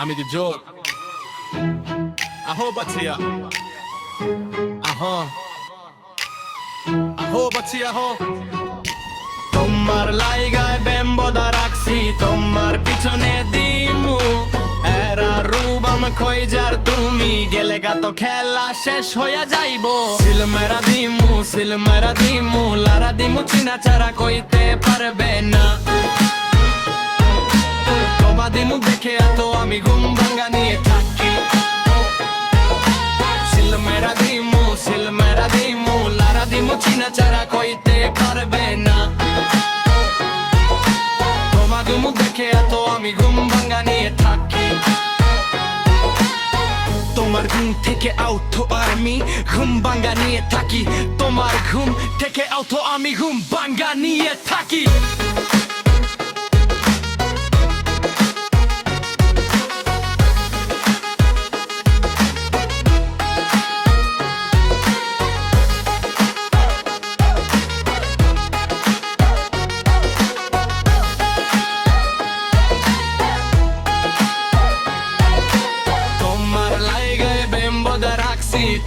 আমি দি জোর? আহো বাছিয়া। আহো। আহো বাছিয়া, আহো। তোমার লাইগায় বেম্বদা রাখছি, তোমার পিছনে দিমু। এরা রুবাম খইজার তুমি, গেলে গা তো খেলা শেষ হইয়া যাইবো। সিলমেরা দিমু সিলমেরা দিমু, লারা দিমু, চিনা চারা কইতে পারবে না। দিমু দেখে এত আমি ঘুম ভাঙ্গা নিয়ে থাকি। সিলমেরা দিমু সিলমেরা দিমু, লারা দিমু, চিনা চারা কইতে পারবে না। দেখে এত আমি ঘুম ভাঙ্গা নিয়ে থাকি। তোমার ঘুম থেকে আউটো আমি ঘুম ভাঙ্গা নিয়ে থাকি। তোমার ঘুম থেকে আউটো আমি ঘুম ভাঙ্গা নিয়ে থাকি।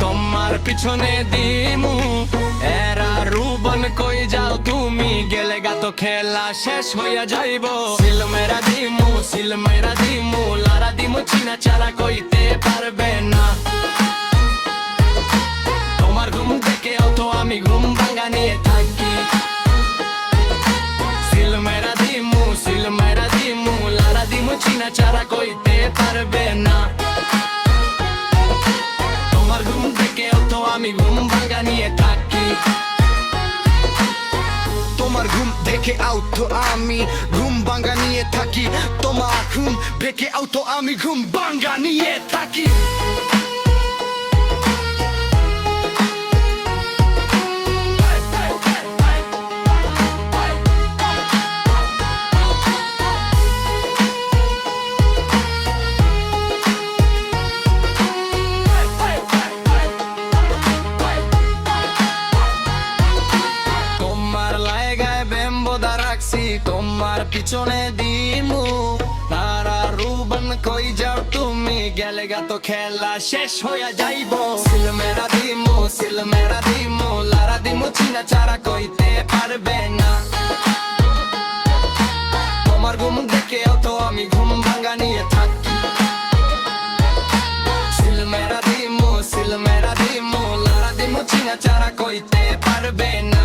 তোমার পিছনে দিমু। এরা রুবন কই যাও তুমি, গেলে গা তো খেলা শেষ হইয়া যাইব। সিলমেরা দিমু সিলমেরা দিমু, লারা দিমু, চিনা চারা কইতে পারবে না। তোমার ঘুম থেকে তো আমি ঘুম ভাঙ্গা নিয়ে থাকি। সিলমেরা দিমু সিলমেরা দিমু, লারা দিমু, চিনা চারা কইতে তোমার ঘুম দেখে আউতো আমি। ঘুম ভাঙ্গা নিয়ে থাকি, তোমার ঘুম দেখে ভেকে আউতো আমি। ঘুম ভাঙ্গা নিয়ে থাকি। পিছনে দিমু। তারা রুবন, কই যাও তুমি? গেলে গা তো খেলা শেষ হইয়া যাইব। সিলমেরা দিমু, সিল মেরা দিমু, লারা দিমু, চিনা চারা কইতে পারবে না। তোমার ঘুম দেখে তো আমি ঘুম ভাঙ্গা নিয়ে থাকি। সিলমেরা দিমু সিলমেরা দিমু, লারা দিমু, চিনা চারা কইতে পারবে না।